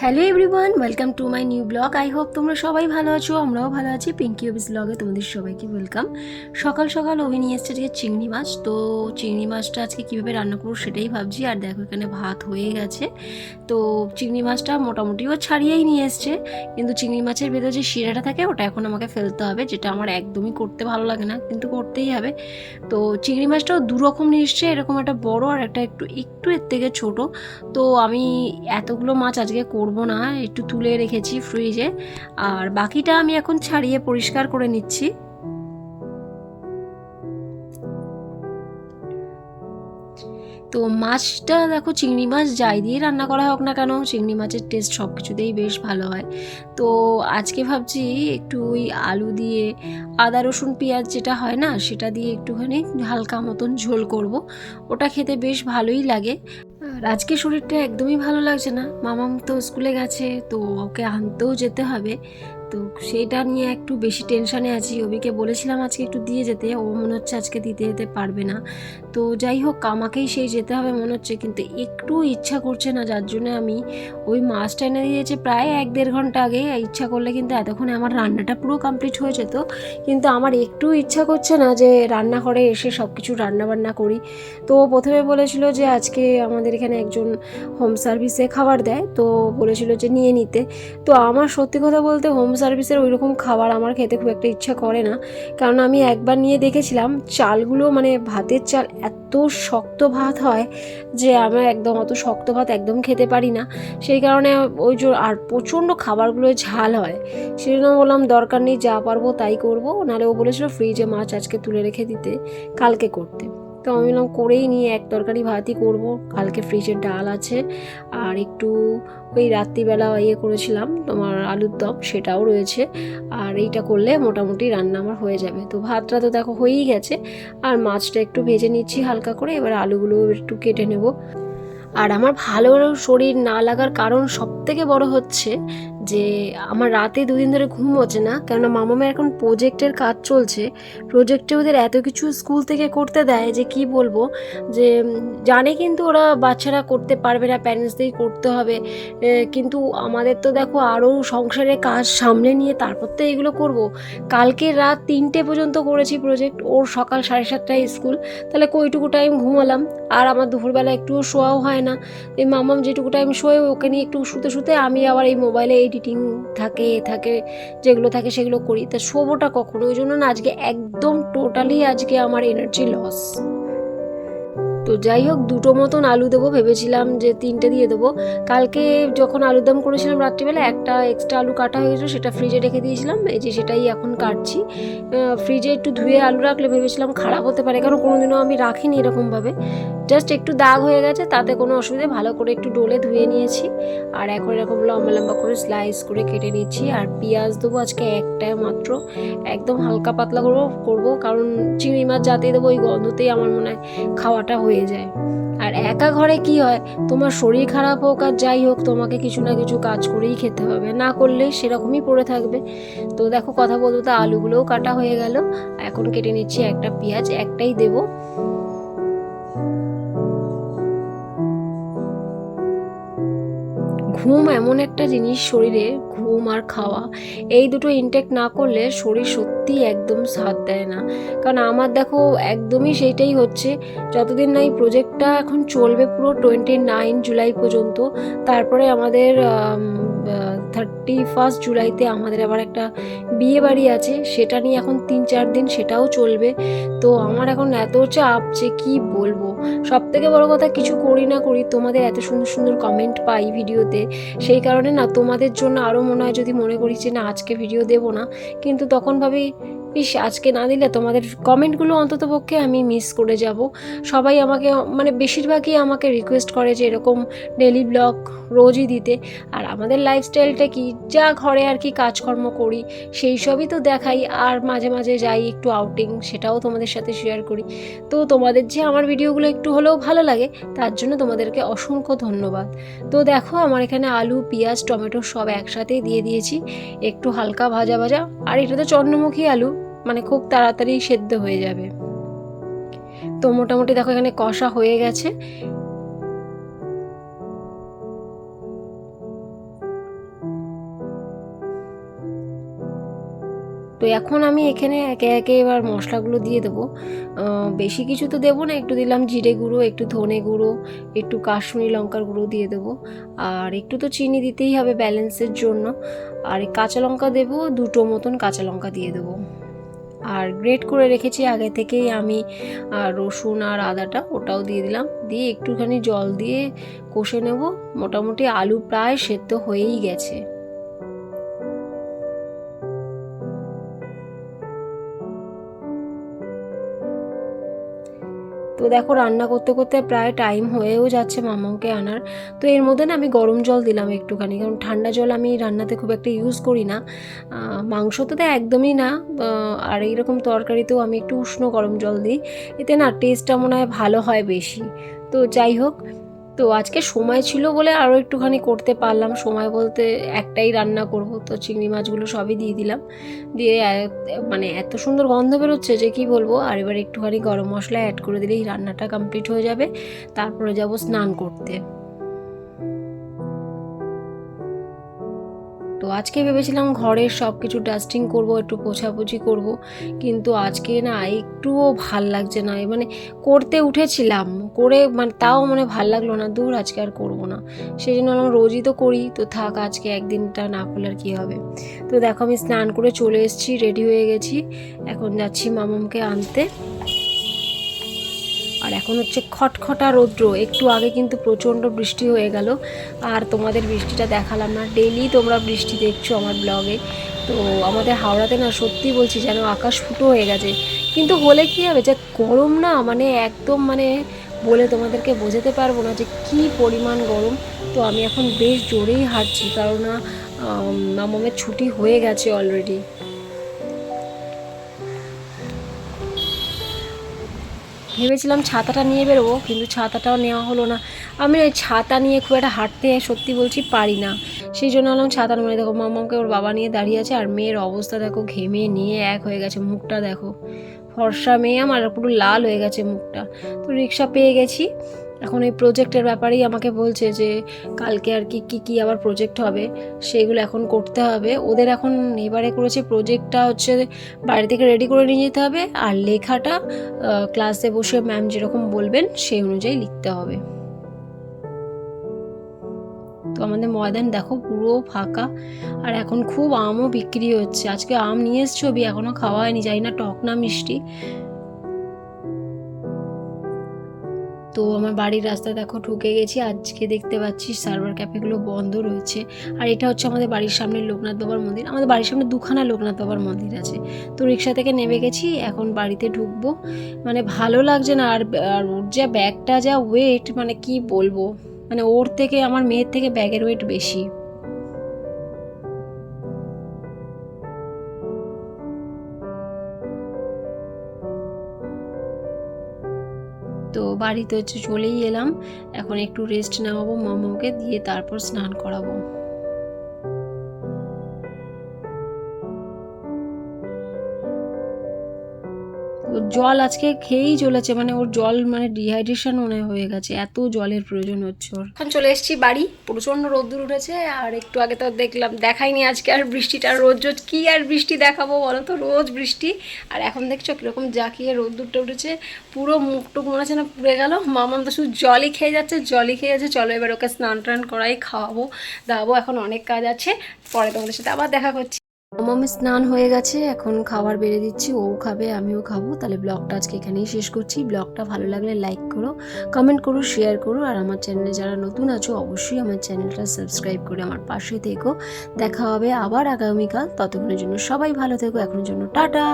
Hello everyone welcome to my new blog I hope তোমরা সবাই ভালো আছো, আমরাও ভালো আছি। পিঙ্কি অফিস ব্লগে তোমাদের সবাইকে ওয়েলকাম সকাল সকাল অভি নিয়ে এসছে আজকে চিংড়ি মাছ। তো চিংড়ি মাছটা আজকে কীভাবে রান্না করব সেটাই ভাবছি। আর দেখো এখানে ভাত হয়ে গেছে। তো চিংড়ি মাছটা মোটামুটিও ছাড়িয়েই নিয়ে এসছে। কিন্তু চিংড়ি মাছের ভেতরে যে শিরাটা থাকে, ওটা এখন আমাকে ফেলতে হবে, যেটা আমার একদমই করতে ভালো লাগে না, কিন্তু করতেই হবে। তো চিংড়ি মাছটাও দু রকম নিয়ে এসছে, এরকম একটা বড় আর একটা একটু একটু এর থেকে ছোট। তো আমি এতগুলো মাছ আজকে করব না, একটু তুলে রেখেছি ফ্রিজে আর বাকিটা আমি এখন ছাড়িয়ে পরিষ্কার করে নিচ্ছি। তো মাছটা দেখো, চিংড়ি মাছ যাই দিয়ে রান্না করা হোক না কেন, চিংড়ি মাছের টেস্ট সব কিছুতেই বেশ ভালো হয়। তো আজকে ভাবছি একটু ওই আলু দিয়ে আদা, রসুন, পেঁয়াজ যেটা হয় না, সেটা দিয়ে একটুখানি হালকা মতন ঝোল করব। ওটা খেতে বেশ ভালোই লাগে। আজকে শরীরটা একদমই ভালো লাগছে না। মামাম তো স্কুলে গেছে, তো ওকে আনতেও যেতে হবে। তো সেইটা নিয়ে একটু বেশি টেনশানে আছি। ওবিকে বলেছিলাম আজকে একটু দিয়ে যেতে, ও মনে হচ্ছে আজকে দিতে যেতে পারবে না। তো যাই হোক, আমাকেই সেই যেতে হবে মনে হচ্ছে, কিন্তু একটু ইচ্ছা করছে না, যার জন্য আমি ওই মাছটা এনে দিয়েছে প্রায় এক দেড় ঘণ্টা আগে। ইচ্ছা করলে কিন্তু এতক্ষণে আমার রান্নাটা পুরো কমপ্লিট হয়ে যেত। কিন্তু আমার একটু ইচ্ছা করছে না যে রান্নাঘরে এসে সব কিছু রান্নাবান্না করি। তো প্রথমে বলেছিল যে আজকে আমাদের এখানে একজন হোম সার্ভিসে খাবার দেয়। তো বলেছিল যে নিয়ে নিতে। তো আমার সত্যি কথা বলতে হোম সার্ভিসের ওই রকম খাবার আমার খেতে খুব একটা ইচ্ছা করে না। কারণ আমি একবার নিয়ে দেখেছিলাম, চালগুলো মানে ভাতের চাল এত শক্ত ভাত হয় যে আমরা একদম অত শক্ত ভাত একদম খেতে পারি না। সেই কারণে ওই জন্য আর প্রচণ্ড খাবারগুলো ঝাল হয়। সেই জন্য বললাম, দরকার নেই, যা পারব তাই করব। নাহলে ও বলেছিল, ফ্রিজে মাছ আজকে তুলে রেখে দিতে, কালকে করতে। তো আমি বললাম, করেই নিয়ে এক তরকারি ভাতই করব। কালকে ফ্রিজের ডাল আছে। আর একটু ওই রাত্রিবেলা ইয়ে করেছিলাম, তোমার আলুর দম, সেটাও রয়েছে। আর এইটা করলে মোটামুটি রান্না আমার হয়ে যাবে। তো ভাতটা তো দেখো হয়েই গেছে। আর মাছটা একটু ভেজে নিচ্ছি হালকা করে, এবার আলুগুলো একটু কেটে নেব। আর আমার ভালো শরীর না লাগার কারণ সব থেকে বড় হচ্ছে যে আমার রাতে দুদিন ধরে ঘুম হচ্ছে না, কেননা মামামের এখন প্রজেক্টের কাজ চলছে। প্রজেক্টে ওদের এত কিছু স্কুল থেকে করতে দেয় যে কি বলব? যে জানে কিন্তু ওরা বাচ্চারা করতে পারবে না প্যারেন্টসদেরই করতে হবে। কিন্তু আমাদের তো দেখো আরও সংসারের কাজ সামলে নিয়ে তারপর তো এগুলো করব। কালকে রাত তিনটে পর্যন্ত করেছি প্রজেক্ট ওর সকাল সাড়ে সাতটায় স্কুল তাহলে কইটুকু টাইম ঘুমালাম। আর আমার দুপুরবেলা একটুও শোয়াও হয় না। এই মামাম যেটুকু টাইম শোয়ে, ওকে নিয়ে একটু শুতে শুতে আমি আবার এই মোবাইলে এডিটিং থাকে, এ থাকে, যেগুলো থাকে সেগুলো করি। তা শোবোটা কখনো? ওই জন্য না আজকে একদম টোটালি আজকে আমার এনার্জি লস তো যাই হোক, দুটো মতন আলু দেবো, ভেবেছিলাম যে তিনটে দিয়ে দেবো। কালকে যখন আলুর দম করেছিলাম রাত্রিবেলা, একটা এক্সট্রা আলু কাটা হয়েছিল সেটা ফ্রিজে রেখে দিয়েছিলাম। এই যে সেটাই এখন কাটছি। ফ্রিজে একটু ধুয়ে আলু রাখলে ভেবেছিলাম খারাপ হতে পারে, কারণ কোনোদিনও আমি রাখিনি এরকমভাবে। জাস্ট একটু দাগ হয়ে গেছে, তাতে কোনো অসুবিধা ভালো করে একটু ডোলে ধুয়ে নিয়েছি। আর এখন এরকম লম্বা লম্বা করে স্লাইস করে কেটে নিচ্ছি। আর পেঁয়াজ দেবো আজকে একটা মাত্র। একদম হালকা পাতলা করব করব। কারণ চিংড়ি মাছ যাতে দেবো, ওই গন্ধতেই আমার মনে হয় খাওয়াটা হয়ে যায়। আর একা ঘরে কি হয়? তোমার শরীর খারাপ হোক আর যাই হোক, তোমাকে কিছু না কিছু কাজ করেই খেতে হবে। না করলে সেরকমই পড়ে থাকবে। তো দেখো, কথা বলতে তো আলুগুলোও কাটা হয়ে গেল। এখন কেটে নিচ্ছি একটা পেঁয়াজ, একটাই দেবো। ঘুম এমন একটা জিনিস শরীরে, ঘুম আর খাওয়া, এই দুটো ইনটেক না করলে শরীর সত্যি একদম সাথ দেয় না। কারণ আমার দেখো একদমই সেইটাই হচ্ছে, যতদিন না এই প্রজেক্টটা এখন চলবে পুরো টোয়েন্টি নাইন জুলাই পর্যন্ত, তারপরে আমাদের থার্টি ফার্স্ট জুলাইতে আমাদের আবার একটা বিয়ে বাড়ি আছে, সেটা নিয়ে এখন তিন চার দিন সেটাও চলবে। তো আমার এখন এত চাপ যে কি বলব? সব থেকে বড়ো কথা কিছু করি না করি, তোমাদের এত সুন্দর সুন্দর কমেন্ট পাই ভিডিওতে। সেই কারণে না তোমাদের জন্য আরও মনে হয় যদি মনে করি যে না, আজকে ভিডিও দেবো না। কিন্তু তখন ভাবি ইস আজকে না দিলে তোমাদের কমেন্টগুলো অন্তত পক্ষে আমি মিস করে যাব। সবাই আমাকে মানে বেশিরভাগই আমাকে রিকোয়েস্ট করে যে এরকম ডেলি ব্লগ রোজই দিতে। আর আমাদের লাইফস্টাইলটা কি? যা ঘরে আর কি কাজকর্ম করি, সেই সবই তো দেখাই। আর মাঝে মাঝে যাই একটু আউটিং সেটাও তোমাদের সাথে শেয়ার করি। তো তোমাদের যে আমার ভিডিওগুলো একটু হলেও ভালো লাগে, তার জন্য তোমাদেরকে অসংখ্য ধন্যবাদ। তো দেখো, আমার এখানে আলু, পেঁয়াজ, টমেটো সব একসাথেই দিয়ে দিয়েছি। একটু হালকা ভাজা ভাজা। আর এটা তো চন্দ্রমুখী আলু। মানে খুব তাড়াতাড়ি সেদ্ধ হয়ে যাবে। তো মোটামুটি দেখো এখানে কষা হয়ে গেছে। তো এখন আমি এখানে একে একে এবার মশলাগুলো দিয়ে দেবো। বেশি কিছু তো দেবো না, একটু দিলাম জিরে গুঁড়ো, একটু ধনে গুঁড়ো, একটু কাশ্মীরি লঙ্কার গুঁড়ো দিয়ে দেবো। আর একটু তো চিনি দিতেই হবে ব্যালেন্সের জন্য। আর কাঁচা লঙ্কা দেবো, দুটো মতন কাঁচা লঙ্কা দিয়ে দেবো। আর গ্রেট করে রেখেছি। আগে থেকেই আমি রসুন আর আদাটা ওটাও দিয়ে দিলাম। দিয়ে একটুখানি জল দিয়ে কষে নেব। মোটামুটি আলু প্রায় সেদ্ধ হয়েই গেছে। তো দেখো, রান্না করতে করতে প্রায় টাইম হয়েও যাচ্ছে মামাকে আনার। তো এর মধ্যে না আমি গরম জল দিলাম একটুখানি, কারণ ঠান্ডা জল আমি রান্নাতে খুব একটা ইউজ করি না। মাংস তো তো একদমই না আর এইরকম তরকারিতেও আমি একটু উষ্ণ গরম জল দিই। এতে না টেস্টটা মনে হয় ভালো হয় বেশি। তো যাই হোক তো আজকে সময় ছিল বলে আরও একটুখানি করতে পারলাম। সময় বলতে একটাই রান্না করব, তো চিংড়ি মাছগুলো সবই দিয়ে দিলাম। দিয়ে মানে এত সুন্দর গন্ধ বেরোচ্ছে যে কি বলব? আর এবার একটুখানি গরম মশলা অ্যাড করে দিলেই রান্নাটা কমপ্লিট হয়ে যাবে। তারপরে যাব স্নান করতে। তো আজকে ভেবেছিলাম ঘরের সব কিছু ডাস্টিং করব, একটু পোছাপুছি করব, কিন্তু আজকে না একটুও ভালো লাগছে না। মানে করতে উঠেছিলাম, করে মানে তাও মানে ভালো লাগল না, দূর আজকে আর করব না। সেই জন্য আমি রোজই তো করি, তো থাক আজকে একদিনটা না করলে আর কী হবে। তো দেখো আমি স্নান করে চলে এসেছি রেডি হয়ে গেছি। এখন যাচ্ছি মামামকে আনতে। আর এখন হচ্ছে খটখটা রৌদ্র। একটু আগে কিন্তু প্রচণ্ড বৃষ্টি হয়ে গেল। আর তোমাদের বৃষ্টিটা দেখালাম না। ডেলি তোমরা বৃষ্টি দেখছ আমার ব্লগে তো আমাদের হাওড়াতে না সত্যি বলছি যেন আকাশ ফুটো হয়ে গেছে। কিন্তু হলে কি হবে যে গরম না মানে একদম মানে বলে তোমাদেরকে বোঝাতে পারব না যে কি পরিমাণ গরম। তো আমি এখন বেশ জোরেই হাঁটছি। কারণ না মামামের ছুটি হয়ে গেছে অলরেডি ভেবেছিলাম ছাতাটা নিয়ে বেরোবো, কিন্তু ছাতাটাও নেওয়া হলো না। আমি ওই ছাতা নিয়ে খুব একটা হাঁটতে সত্যি বলছি পারি না। সেই জন্য আলাম ছাতার মনে দেখো মামাকে ওর বাবা নিয়ে দাঁড়িয়ে আছে আর মেয়ের অবস্থা দেখো, ঘেমে নিয়ে এক হয়ে গেছে মুখটা দেখো। ফর্সা মেয়ে আমার, পুরো লাল হয়ে গেছে মুখটা। তো রিক্সা পেয়ে গেছি। এখন এই প্রজেক্টের ব্যাপারেই আমাকে বলছে যে, কালকে আর কি, কী কী আবার প্রজেক্ট হবে, সেগুলো এখন করতে হবে। ওদের এখন এবারে করেছে প্রজেক্টটা হচ্ছে বাড়ি থেকে রেডি করে নিয়ে যেতে হবে, আর লেখাটা ক্লাসে বসে ম্যাম যেরকম বলবেন, সেই অনুযায়ী লিখতে হবে। তো আমাদের ময়দান দেখো পুরো ফাঁকা, আর এখন খুব আমও বিক্রি হচ্ছে। আজকে আম নিয়ে এসছো ছবি এখনও খাওয়া হয়নি, জানি না টক না মিষ্টি। তো আমার বাড়ির রাস্তা দেখো ঢুকে গেছি, আজকে দেখতে পাচ্ছি সার্ভার ক্যাফেগুলো বন্ধ রয়েছে। আর এটা হচ্ছে আমাদের বাড়ির সামনে লোকনাথ বাবার মন্দির। আমাদের বাড়ির সামনে দুখানা লোকনাথ বাবার মন্দির আছে। তো রিক্সা থেকে নেমে গেছি, এখন বাড়িতে ঢুকবো। মানে ভালো লাগছে না, আর আর ওর যা ব্যাগটা যা ওয়েট মানে কি বলব? মানে ওর থেকে, আমার মেয়ের থেকে ব্যাগের ওয়েট বেশি। বাড়িতে হচ্ছে চলেই এলাম। এখন একটু রেস্ট নেওয়াবো মামাকে দিয়ে তারপর স্নান করাবো। জল আজকে খেয়েই চলেছে মানে ওর জল মানে ডিহাইড্রেশন মনে হয়ে গেছে, এত জলের প্রয়োজন হচ্ছে ওর। এখন চলে এসেছি বাড়ি, প্রচণ্ড রোদ্দুর উঠেছে, আর একটু আগে তো দেখলাম দেখাইনি আজকে আর বৃষ্টিটা, রোজ রোজ কী আর বৃষ্টি দেখাবো বলো তো, রোজ বৃষ্টি। আর এখন দেখছ কীরকম জাকিয়ে রোদ্দুরটা উঠেছে, পুরো মুখটুক মনে হচ্ছে না পুড়ে গেল মামাম তো শুধু জলই খেয়ে যাচ্ছে, জলই খেয়ে যাচ্ছে, চলো এবার ওকে স্নান টান করাই, খাওয়াবো, দাওয়াবো, এখন অনেক কাজ আছে, পরে তোমাদের সাথে আবার দেখা করছি মামামের স্নান হয়ে গেছে, এখন খাবার বেড়ে দিচ্ছি, ও খাবে, আমিও খাব। তাহলে ব্লগটা আজকে এখানেই শেষ করছি। ব্লগটা ভালো লাগলে লাইক করো কমেন্ট করো শেয়ার করো, আর আমার চ্যানেলে যারা নতুন আছো, অবশ্যই আমার চ্যানেলটা সাবস্ক্রাইব করে আমার পাশে থেকো। দেখা হবে আবার আগামীকাল। ততক্ষণের জন্য সবাই ভালো থেকো। এখনের জন্য টাটা!